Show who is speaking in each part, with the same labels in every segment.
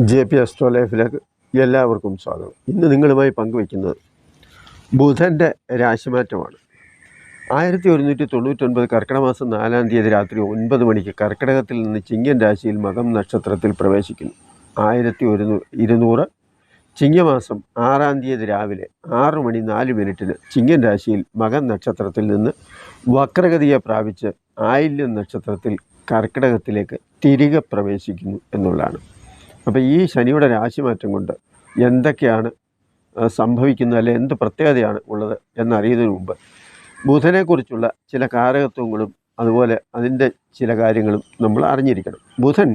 Speaker 1: J P astro ലൈഫിലേക്ക് എല്ലാവർക്കും സ്വാഗതം. ഇന്ന് നിങ്ങളുമായി പങ്കുവയ്ക്കുന്നത് ബുധന്റെ രാശിമാറ്റമാണ്. ആയിരത്തി ഒരുന്നൂറ്റി തൊണ്ണൂറ്റൊൻപത് കർക്കിടക മാസം നാലാം തീയതി രാത്രി ഒൻപത് മണിക്ക് കർക്കിടകത്തിൽ നിന്ന് ചിങ്ങൻ രാശിയിൽ മകം നക്ഷത്രത്തിൽ പ്രവേശിക്കുന്നു. ആയിരത്തി ഒരുന്നൂ ഇരുന്നൂറ്. ചിങ്ങമാസം ആറാം തീയതി രാവിലെ ആറ് മണി നാല് മിനിറ്റിന് ചിങ്ങൻ രാശിയിൽ മകൻ നക്ഷത്രത്തിൽ നിന്ന് വക്രഗതിയെ പ്രാപിച്ച് ആയില്യം നക്ഷത്രത്തിൽ കർക്കിടകത്തിലേക്ക് തിരികെ പ്രവേശിക്കുന്നു എന്നുള്ളതാണ്. അപ്പോൾ ഈ ശനിയുടെ രാശിമാറ്റം കൊണ്ട് എന്തൊക്കെയാണ് സംഭവിക്കുന്നത് അല്ലെ എന്ത് പ്രത്യേകതയാണ് ഉള്ളത് എന്നറിയുന്നതിന് മുമ്പ് ബുധനെക്കുറിച്ചുള്ള ചില കാരകത്വങ്ങളും അതുപോലെ അതിന്റെ ചില കാര്യങ്ങളും നമ്മൾ അറിഞ്ഞിരിക്കണം. ബുധൻ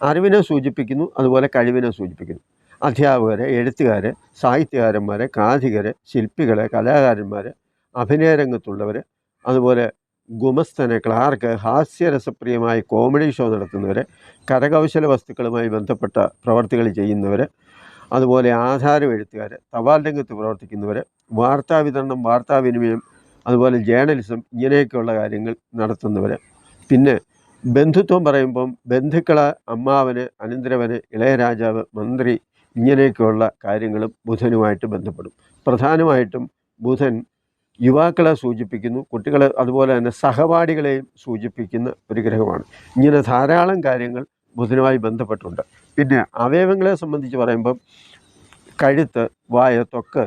Speaker 1: അറിവിനെ സൂചിപ്പിക്കുന്നു അതുപോലെ കഴിവിനെ സൂചിപ്പിക്കുന്നു. അധ്യാപകരെ എഴുത്തുകാരെ സാഹിത്യകാരന്മാരെ കാഥികരെ ശില്പികളെ കലാകാരന്മാരെ അഭിനയരംഗത്തുള്ളവർ അതുപോലെ ഗുമസ്തന് ക്ലാർക്ക് ഹാസ്യരസപ്രിയമായ കോമഡി ഷോ നടത്തുന്നവർ കരകൗശല വസ്തുക്കളുമായി ബന്ധപ്പെട്ട പ്രവർത്തികൾ ചെയ്യുന്നവർ അതുപോലെ ആധാരം എഴുത്തുകാർ തപാൽ രംഗത്ത് പ്രവർത്തിക്കുന്നവർ വാർത്താ വിതരണം വാർത്താവിനിമയം അതുപോലെ ജേർണലിസം ഇങ്ങനെയൊക്കെയുള്ള കാര്യങ്ങൾ നടത്തുന്നവർ പിന്നെ ബന്ധുത്വം പറയുമ്പം ബന്ധുക്കളെ അമ്മാവന് അനന്തരവന് ഇളയരാജാവ് മന്ത്രി ഇങ്ങനെയൊക്കെയുള്ള കാര്യങ്ങളും ബുധനുമായിട്ട് ബന്ധപ്പെടും. പ്രധാനമായിട്ടും ബുധൻ യുവാക്കളെ സൂചിപ്പിക്കുന്നു കുട്ടികളെ അതുപോലെ തന്നെ സഹപാഠികളെയും സൂചിപ്പിക്കുന്ന ഒരു ഗ്രഹമാണ്. ഇങ്ങനെ ധാരാളം കാര്യങ്ങൾ ബുധനുമായി ബന്ധപ്പെട്ടുണ്ട്. പിന്നെ അവയവങ്ങളെ സംബന്ധിച്ച് പറയുമ്പം കഴുത്ത് വായ തൊക്ക്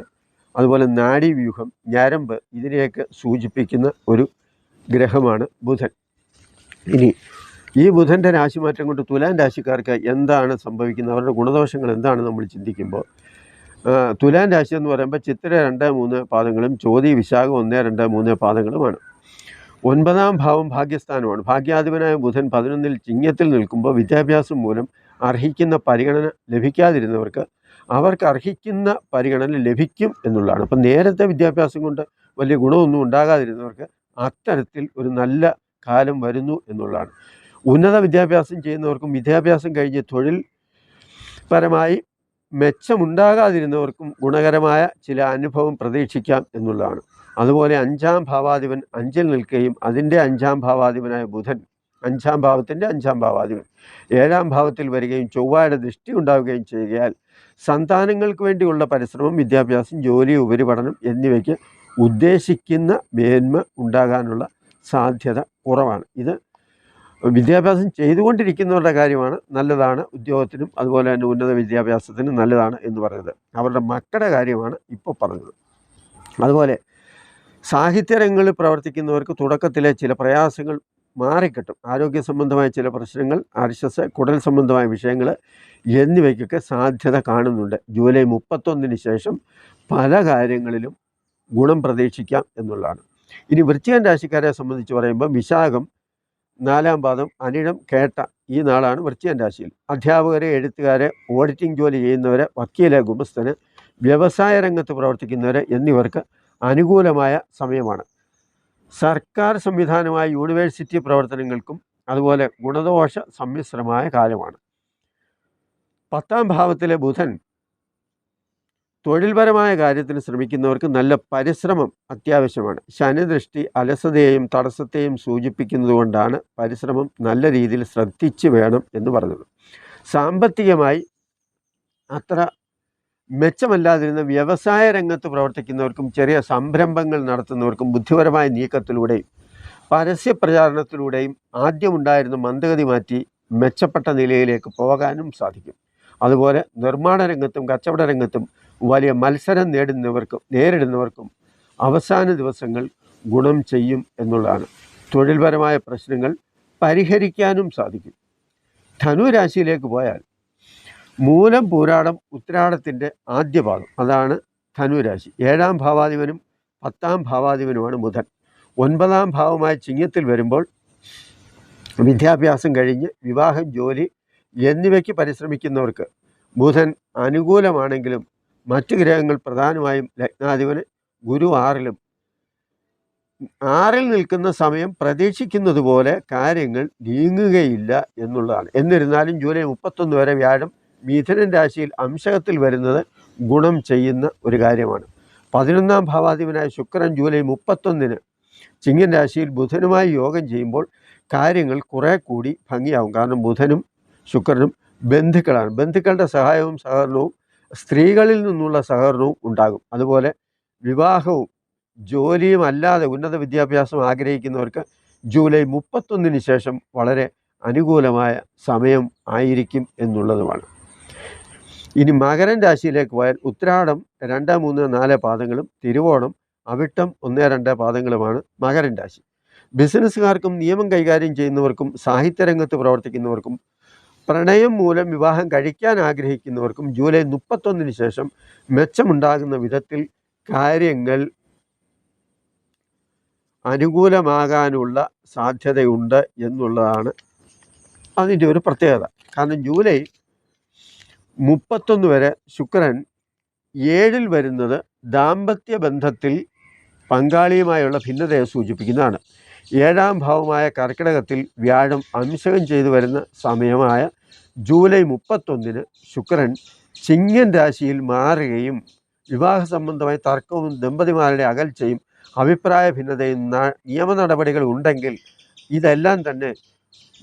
Speaker 1: അതുപോലെ നാഡീവ്യൂഹം ഞരമ്പ് ഇതിനെയൊക്കെ സൂചിപ്പിക്കുന്ന ഒരു ഗ്രഹമാണ് ബുധൻ. ഇനി ഈ ബുധന്റെ രാശിമാറ്റം കൊണ്ട് തുലാൻ രാശിക്കാർക്ക് എന്താണ് സംഭവിക്കുന്നത്? അവരുടെ ഗുണദോഷങ്ങൾ എന്താണ് നമ്മൾ ചിന്തിക്കുമ്പോൾ തുലാൻ രാശി എന്ന് പറയുമ്പോൾ ചിത്ര രണ്ട് മൂന്ന് പാദങ്ങളും ചോതി വിശാഖം ഒന്ന് രണ്ട് മൂന്ന് പാദങ്ങളുമാണ്. ഒൻപതാം ഭാവം ഭാഗ്യസ്ഥാനമാണ്. ഭാഗ്യാധിപനായ ബുധൻ പതിനൊന്നിൽ ചിങ്ങത്തിൽ നിൽക്കുമ്പോൾ വിദ്യാഭ്യാസം മൂലം അർഹിക്കുന്ന പരിഗണന ലഭിക്കാതിരുന്നവർക്ക് അവർക്ക് അർഹിക്കുന്ന പരിഗണന ലഭിക്കും എന്നുള്ളതാണ്. അപ്പം നേരത്തെ വിദ്യാഭ്യാസം കൊണ്ട് വലിയ ഗുണമൊന്നും ഉണ്ടാകാതിരുന്നവർക്ക് അത്തരത്തിൽ ഒരു നല്ല കാലം വരുന്നു എന്നുള്ളതാണ്. ഉന്നത വിദ്യാഭ്യാസം ചെയ്യുന്നവർക്കും വിദ്യാഭ്യാസം കഴിഞ്ഞ് തൊഴിൽ പരമായി മെച്ചമുണ്ടാകാതിരുന്നവർക്കും ഗുണകരമായ ചില അനുഭവം പ്രതീക്ഷിക്കാം എന്നുള്ളതാണ്. അതുപോലെ അഞ്ചാം ഭാവാധിപൻ അഞ്ചിൽ നിൽക്കുകയും അതിന്റെ അഞ്ചാം ഭാവാധിപനായ ബുധൻ അഞ്ചാം ഭാവത്തിന്റെ അഞ്ചാം ഭാവാധിപൻ ഏഴാം ഭാവത്തിൽ വരികയും ചൊവ്വയുടെ ദൃഷ്ടി ഉണ്ടാവുകയും ചെയ്യുകയാൽ സന്താനങ്ങൾക്ക് വേണ്ടിയുള്ള പരിശ്രമം വിദ്യാഭ്യാസം ജോലി ഉപരിപഠനം എന്നിവയ്ക്ക് ഉദ്ദേശിക്കുന്ന മേന്മ ഉണ്ടാകാനുള്ള സാധ്യത കുറവാണ്. ഇത് വിദ്യാഭ്യാസം ചെയ്തുകൊണ്ടിരിക്കുന്നവരുടെ കാര്യമാണ് നല്ലതാണ് ഉദ്യോഗത്തിനും അതുപോലെ തന്നെ ഉന്നത വിദ്യാഭ്യാസത്തിനും നല്ലതാണ് എന്ന് പറയുന്നത്. അവരുടെ മക്കളുടെ കാര്യമാണ് ഇപ്പോൾ പറഞ്ഞത്. അതുപോലെ സാഹിത്യരംഗങ്ങളിൽ പ്രവർത്തിക്കുന്നവർക്ക് തുടക്കത്തിലെ ചില പ്രയാസങ്ങൾ മാറിക്കിട്ടും. ആരോഗ്യ സംബന്ധമായ ചില പ്രശ്നങ്ങൾ അർശസ് കുടൽ സംബന്ധമായ വിഷയങ്ങൾ എന്നിവയ്ക്കൊക്കെ സാധ്യത കാണുന്നുണ്ട്. ജൂലൈ മുപ്പത്തൊന്നിന് ശേഷം പല കാര്യങ്ങളിലും ഗുണം പ്രതീക്ഷിക്കാം എന്നുള്ളതാണ്. ഇനി വൃശ്ചികൻ രാശിക്കാരെ സംബന്ധിച്ച് പറയുമ്പോൾ വിശാഖം നാലാം പാദം അനിഴം കേട്ട ഈ നാളാണ് വൃശ്ചികൻ രാശിയിൽ. അധ്യാപകരെ എഴുത്തുകാരെ ഓഡിറ്റിംഗ് ജോലി ചെയ്യുന്നവരെ വക്കീലെ ഗുമസ്തന് വ്യവസായ രംഗത്ത് പ്രവർത്തിക്കുന്നവരെ എന്നിവർക്ക് അനുകൂലമായ സമയമാണ്. സർക്കാർ സംവിധാനമായ യൂണിവേഴ്സിറ്റി പ്രവർത്തനങ്ങൾക്കും അതുപോലെ ഗുണദോഷ സമ്മിശ്രമായ കാലമാണ്. പത്താം ഭാവത്തിലെ ബുധൻ തൊഴിൽപരമായ കാര്യത്തിന് ശ്രമിക്കുന്നവർക്ക് നല്ല പരിശ്രമം അത്യാവശ്യമാണ്. ശനിദൃഷ്ടി അലസതയെയും തടസ്സത്തെയും സൂചിപ്പിക്കുന്നതുകൊണ്ടാണ് പരിശ്രമം നല്ല രീതിയിൽ ശ്രദ്ധിച്ച് വേണം എന്ന് പറഞ്ഞത്. സാമ്പത്തികമായി അത്ര മെച്ചമല്ലാതിരുന്ന വ്യവസായ രംഗത്ത് പ്രവർത്തിക്കുന്നവർക്കും ചെറിയ സംരംഭങ്ങൾ നടത്തുന്നവർക്കും ബുദ്ധിപരമായ നീക്കത്തിലൂടെയും പരസ്യ പ്രചാരണത്തിലൂടെയും ആദ്യമുണ്ടായിരുന്ന മന്ദഗതി മാറ്റി മെച്ചപ്പെട്ട നിലയിലേക്ക് പോകാനും സാധിക്കും. അതുപോലെ നിർമ്മാണ രംഗത്തും കച്ചവട രംഗത്തും വലിയ മത്സരം നേടുന്നവർക്കും നേരിടുന്നവർക്കും അവസാന ദിവസങ്ങൾ ഗുണം ചെയ്യും എന്നുള്ളതാണ്. തൊഴിൽപരമായ പ്രശ്നങ്ങൾ പരിഹരിക്കാനും സാധിക്കും. ധനുരാശിയിലേക്ക് പോയാൽ മൂലം പൂരാടം ഉത്രാടത്തിന്റെ ആദ്യ ഭാഗം അതാണ് ധനുരാശി. ഏഴാം ഭാവാധിപനും പത്താം ഭാവാധിപനുമാണ് ബുധൻ. ഒൻപതാം ഭാവമായ ചിങ്ങത്തിൽ വരുമ്പോൾ വിദ്യാഭ്യാസം കഴിഞ്ഞ് വിവാഹം ജോലി എന്നിവയ്ക്ക് പരിശ്രമിക്കുന്നവർക്ക് ബുധൻ അനുകൂലമാണെങ്കിലും മറ്റു ഗ്രഹങ്ങൾ പ്രധാനമായും ലഗ്നാധിപന് ഗുരു ആറിലും ആറിൽ നിൽക്കുന്ന സമയം പ്രതീക്ഷിക്കുന്നത് പോലെ കാര്യങ്ങൾ നീങ്ങുകയില്ല എന്നുള്ളതാണ്. എന്നിരുന്നാലും ജൂലൈ മുപ്പത്തൊന്ന് വരെ വ്യാഴം മിഥുനൻ രാശിയിൽ അംശകത്തിൽ വരുന്നത് ഗുണം ചെയ്യുന്ന ഒരു കാര്യമാണ്. പതിനൊന്നാം ഭാവാധിപനായ ശുക്രൻ ജൂലൈ മുപ്പത്തൊന്നിന് ചിങ്ങൻ രാശിയിൽ ബുധനുമായി യോഗം ചെയ്യുമ്പോൾ കാര്യങ്ങൾ കുറേ കൂടി ഭംഗിയാവും. കാരണം ബുധനും ശുക്രനും ബന്ധുക്കളാണ്. ബന്ധുക്കളുടെ സഹായവും സഹകരണവും സ്ത്രീകളിൽ നിന്നുള്ള സഹകരണവും ഉണ്ടാകും. അതുപോലെ വിവാഹവും ജോലിയും അല്ലാതെ ഉന്നത വിദ്യാഭ്യാസം ആഗ്രഹിക്കുന്നവർക്ക് ജൂലൈ മുപ്പത്തൊന്നിന് ശേഷം വളരെ അനുകൂലമായ സമയം ആയിരിക്കും എന്നുള്ളതുമാണ്. ഇനി മകരൻ രാശിയിലേക്ക് പോയാൽ ഉത്രാടം രണ്ട് മൂന്ന് നാല് പാദങ്ങളും തിരുവോണം അവിട്ടം ഒന്ന് രണ്ട് പാദങ്ങളുമാണ് മകരൻ രാശി. ബിസിനസ്സുകാർക്കും നിയമം കൈകാര്യം ചെയ്യുന്നവർക്കും സാഹിത്യരംഗത്ത് പ്രവർത്തിക്കുന്നവർക്കും പ്രണയം മൂലം വിവാഹം കഴിക്കാൻ ആഗ്രഹിക്കുന്നവർക്കും ജൂലൈ മുപ്പത്തൊന്നിന് ശേഷം മെച്ചമുണ്ടാകുന്ന വിധത്തിൽ കാര്യങ്ങൾ അനുകൂലമാകാനുള്ള സാധ്യതയുണ്ട് എന്നുള്ളതാണ് അതിന്റെ ഒരു പ്രത്യേകത. കാരണം ജൂലൈ മുപ്പത്തൊന്ന് വരെ ശുക്രൻ ഏഴിൽ വരുന്നത് ദാമ്പത്യ ബന്ധത്തിൽ പങ്കാളിയുമായുള്ള ഭിന്നതയെ സൂചിപ്പിക്കുന്നതാണ്. ഏഴാം ഭാവമായ കർക്കിടകത്തിൽ വ്യാഴം അംശകം ചെയ്തു വരുന്ന സമയമായ ജൂലൈ മുപ്പത്തൊന്നിന് ശുക്രൻ ചിങ്ങൻ രാശിയിൽ മാറുകയും വിവാഹ സംബന്ധമായ തർക്കവും ദമ്പതിമാരുടെ അകൽച്ചയും അഭിപ്രായ ഭിന്നതയും നിയമ നടപടികൾ ഉണ്ടെങ്കിൽ ഇതെല്ലാം തന്നെ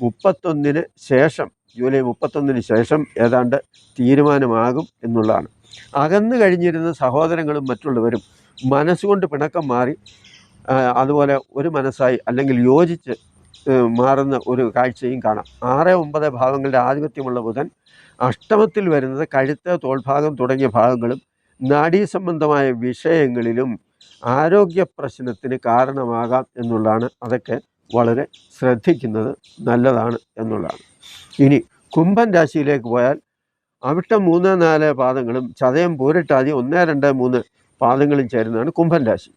Speaker 1: മുപ്പത്തൊന്നിന് ശേഷം ജൂലൈ മുപ്പത്തൊന്നിന് ശേഷം ഏതാണ്ട് തീരുമാനമാകും എന്നുള്ളതാണ്. അകന്നു കഴിഞ്ഞിരുന്ന സഹോദരങ്ങളും മറ്റുള്ളവരും മനസ്സുകൊണ്ട് പിണക്കം മാറി അതുപോലെ ഒരു മനസ്സായി അല്ലെങ്കിൽ യോജിച്ച് മാറുന്ന ഒരു കാഴ്ചയും കാണാം. ആറ് ഒമ്പത് ഭാവങ്ങളുടെ ആധിപത്യമുള്ള ബുധൻ അഷ്ടമത്തിൽ വരുന്നത് കഴുത്ത് തോൾഭാഗം തുടങ്ങിയ ഭാഗങ്ങളും നാഡീ സംബന്ധമായ വിഷയങ്ങളിലും ആരോഗ്യ പ്രശ്നത്തിന് കാരണമാകാം എന്നുള്ളതാണ്. അതൊക്കെ വളരെ ശ്രദ്ധിക്കുന്നത് നല്ലതാണ് എന്നുള്ളതാണ്. ഇനി കുംഭൻ രാശിയിലേക്ക് പോയാൽ അവിട്ടം മൂന്ന് നാല് പാദങ്ങളും ചതയം പോരിട്ടാതി ഒന്ന് രണ്ട് മൂന്ന് പാദങ്ങളും ചേരുന്നതാണ് കുംഭൻ രാശി.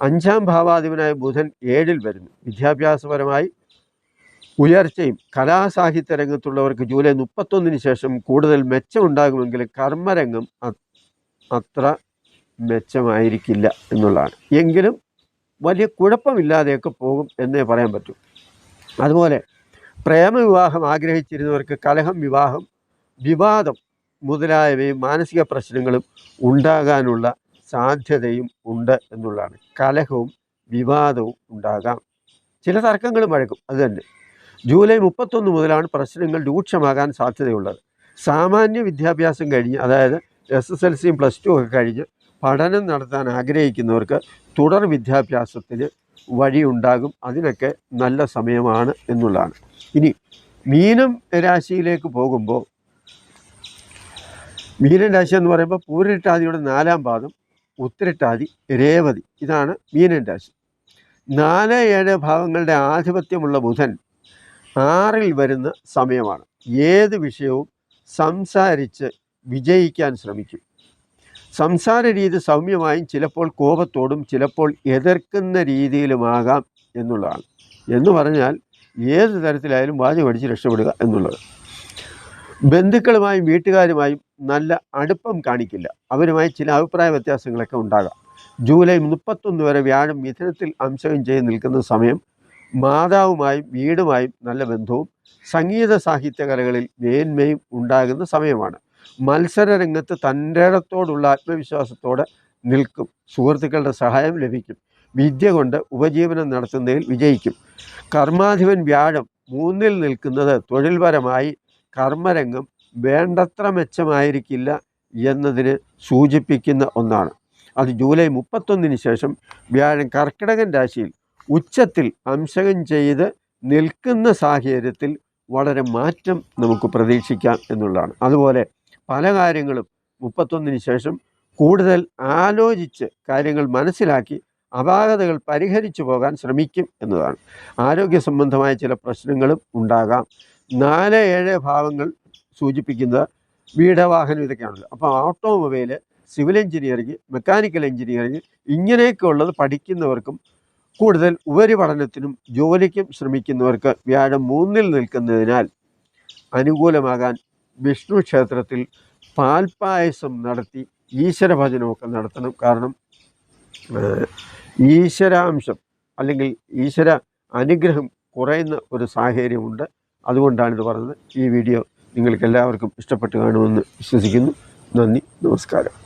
Speaker 1: അഞ്ചാം ഭാവാധിപനായ ബുധൻ ഏഴിൽ വരുന്നു. വിദ്യാഭ്യാസപരമായി ഉയർച്ചയും കലാസാഹിത്യ രംഗത്തുള്ളവർക്ക് ജൂലൈ മുപ്പത്തൊന്നിന് ശേഷം കൂടുതൽ മെച്ചമുണ്ടാകുമെങ്കിലും കർമ്മരംഗം അത്ര മെച്ചമായിരിക്കില്ല എന്നുള്ളതാണ്. എങ്കിലും വലിയ കുഴപ്പമില്ലാതെയൊക്കെ പോകും എന്നേ പറയാൻ പറ്റൂ. അതുപോലെ പ്രേമവിവാഹം ആഗ്രഹിച്ചിരുന്നവർക്ക് കലഹം വിവാഹം വിവാദം മുതലായവയും മാനസിക പ്രശ്നങ്ങളും ഉണ്ടാകാനുള്ള സാധ്യതയും ഉണ്ട് എന്നുള്ളതാണ്. കലഹവും വിവാദവും ഉണ്ടാകാം. ചില തർക്കങ്ങളും വഴക്കും അത് തന്നെ. ജൂലൈ മുപ്പത്തൊന്ന് മുതലാണ് പ്രശ്നങ്ങൾ രൂക്ഷമാകാൻ സാധ്യതയുള്ളത്. സാമാന്യ വിദ്യാഭ്യാസം കഴിഞ്ഞ് അതായത് എസ് എസ് എൽ സിയും പ്ലസ് ടു ഒക്കെ കഴിഞ്ഞ് പഠനം നടത്താൻ ആഗ്രഹിക്കുന്നവർക്ക് തുടർ വിദ്യാഭ്യാസത്തിന് വഴിയുണ്ടാകും. അതിനൊക്കെ നല്ല സമയമാണ് എന്നുള്ളതാണ്. ഇനി മീനം രാശിയിലേക്ക് പോകുമ്പോൾ മീനൻ രാശി എന്ന് പറയുമ്പോൾ പൂരിട്ടാതിയുടെ നാലാം പാദം ഉത്തരട്ടാതി രേവതി. ഇതാണ് മീനൻ രാശി. നാല് ഏഴ് ഭാവങ്ങളുടെ ആധിപത്യമുള്ള ബുധൻ ആറിൽ വരുന്ന സമയമാണ്. ഏത് വിഷയവും സംസാരിച്ച് വിജയിക്കാൻ ശ്രമിക്കും. സംസാര രീതി സൗമ്യമായും ചിലപ്പോൾ കോപത്തോടും ചിലപ്പോൾ എതിർക്കുന്ന രീതിയിലുമാകാം എന്നുള്ളതാണ്. എന്ന് പറഞ്ഞാൽ ഏത് തരത്തിലായാലും വാചി പഠിച്ച് രക്ഷപ്പെടുക എന്നുള്ളത്. ബന്ധുക്കളുമായും വീട്ടുകാരുമായും നല്ല അടുപ്പം കാണിക്കില്ല. അവരുമായി ചില അഭിപ്രായ വ്യത്യാസങ്ങളൊക്കെ ഉണ്ടാകാം. ജൂലൈ മുപ്പത്തൊന്ന് വരെ വ്യാഴം മിഥുനത്തിൽ അംശം ചെയ്ത് നിൽക്കുന്ന സമയം മാതാവുമായും വീടുമായും നല്ല ബന്ധവും സംഗീത സാഹിത്യ കലകളിൽ മേന്മയും ഉണ്ടാകുന്ന സമയമാണ്. മത്സര രംഗത്ത് തന്റെ ഇടത്തോടുള്ള ആത്മവിശ്വാസത്തോടെ നിൽക്കും. സുഹൃത്തുക്കളുടെ സഹായം ലഭിക്കും. വിദ്യ കൊണ്ട് ഉപജീവനം നടത്തുന്നതിൽ വിജയിക്കും. കർമാധിപൻ വ്യാഴം മൂന്നിൽ നിൽക്കുന്നത് തൊഴിൽപരമായി കർമ്മരംഗം വേണ്ടത്ര മെച്ചമായിരിക്കില്ല എന്നതിന് സൂചിപ്പിക്കുന്ന ഒന്നാണ്. അത് ജൂലൈ മുപ്പത്തൊന്നിന് ശേഷം വ്യാഴം കർക്കിടകൻ രാശിയിൽ ഉച്ചത്തിൽ അംശകം ചെയ്ത് നിൽക്കുന്ന സാഹചര്യത്തിൽ വളരെ മാറ്റം നമുക്ക് പ്രതീക്ഷിക്കാം എന്നുള്ളതാണ്. അതുപോലെ പല കാര്യങ്ങളും മുപ്പത്തൊന്നിന് ശേഷം കൂടുതൽ ആലോചിച്ച് കാര്യങ്ങൾ മനസ്സിലാക്കി അപാകതകൾ പരിഹരിച്ചു പോകാൻ ശ്രമിക്കും എന്നതാണ്. ആരോഗ്യ സംബന്ധമായ ചില പ്രശ്നങ്ങളും ഉണ്ടാകാം. നാല് ഏഴ് ഭാവങ്ങൾ സൂചിപ്പിക്കുന്നത് വീട് വാഹനം ഇതൊക്കെയാണല്ലോ. അപ്പോൾ automobile civil engineering mechanical engineering ഇങ്ങനെയൊക്കെ ഉള്ളത് പഠിക്കുന്നവർക്കും കൂടുതൽ ഉപരിപഠനത്തിനും ജോലിക്കും ശ്രമിക്കുന്നവർക്ക് വ്യാഴം മൂന്നിൽ നിൽക്കുന്നതിനാൽ അനുകൂലമാകാൻ വിഷ്ണു ക്ഷേത്രത്തിൽ പാൽപ്പായസം നടത്തി ഈശ്വരഭജനമൊക്കെ നടത്തണം. കാരണം ഈശ്വരാംശം അല്ലെങ്കിൽ ഈശ്വര അനുഗ്രഹം കുറയുന്ന ഒരു സാഹചര്യമുണ്ട്. അതുകൊണ്ടാണിത് പറഞ്ഞത്. ഈ വീഡിയോ നിങ്ങൾക്ക് എല്ലാവർക്കും ഇഷ്ടപ്പെട്ട് കാണുമെന്ന് വിശ്വസിക്കുന്നു. നന്ദി. നമസ്കാരം.